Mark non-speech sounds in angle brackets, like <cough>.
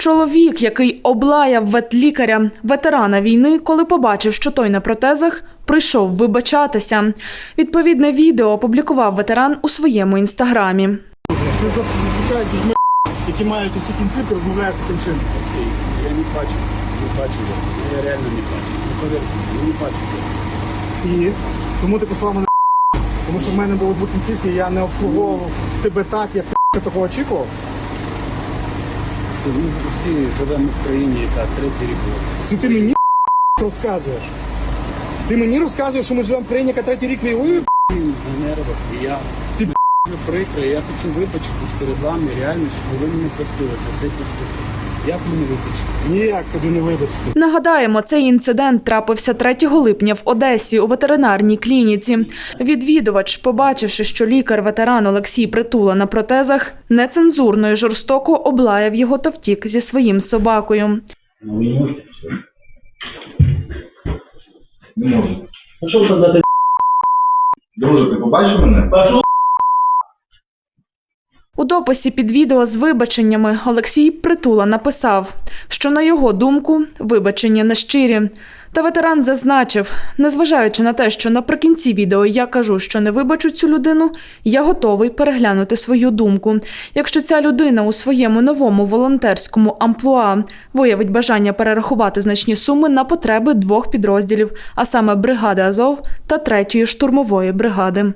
Чоловік, який облаяв ветлікаря, ветерана війни, коли побачив, що той на протезах, прийшов вибачатися. Відповідне відео опублікував ветеран у своєму інстаграмі. Які мають усі кінцівки, розмовляють таким чином. Я не бачу, не бачу я. Реально не бачу. Ну повірте, я не бачу. І тому ти послав мене <laughs> тому що в мене було дві кінцівки, я не обслуговував тебе так, як ти <laughs> такого очікував. Всі, ми всі живемо в країні, яка третій рік. Це ти мені <laughs> розказуєш. Ти мені розказуєш, що ми живемо в країні, яка третій рік воює. на нервах, і я Ти Мені <laughs> дуже прикро, я хочу вибачитись перед вами реально, що ви мене простили за цей поступок. Як мені вибачити? Ніяк тобі не вибачити. Нагадаємо, цей інцидент трапився 3 липня в Одесі у ветеринарній клініці. Відвідувач, побачивши, що лікар-ветеран Олексій Притула на протезах, нецензурно і жорстоко облаяв його та втік зі своїм собакою. Ну, ви не можете все. Не можу. Що ви дати? Друже, ти побачив мене? Пошов. У дописі під відео з вибаченнями Олексій Притула написав, що на його думку вибачення нещирі. Та ветеран зазначив, незважаючи на те, що наприкінці відео я кажу, що не вибачу цю людину, я готовий переглянути свою думку. Якщо ця людина у своєму новому волонтерському амплуа виявить бажання перерахувати значні суми на потреби двох підрозділів, а саме бригади Азов та третьої штурмової бригади.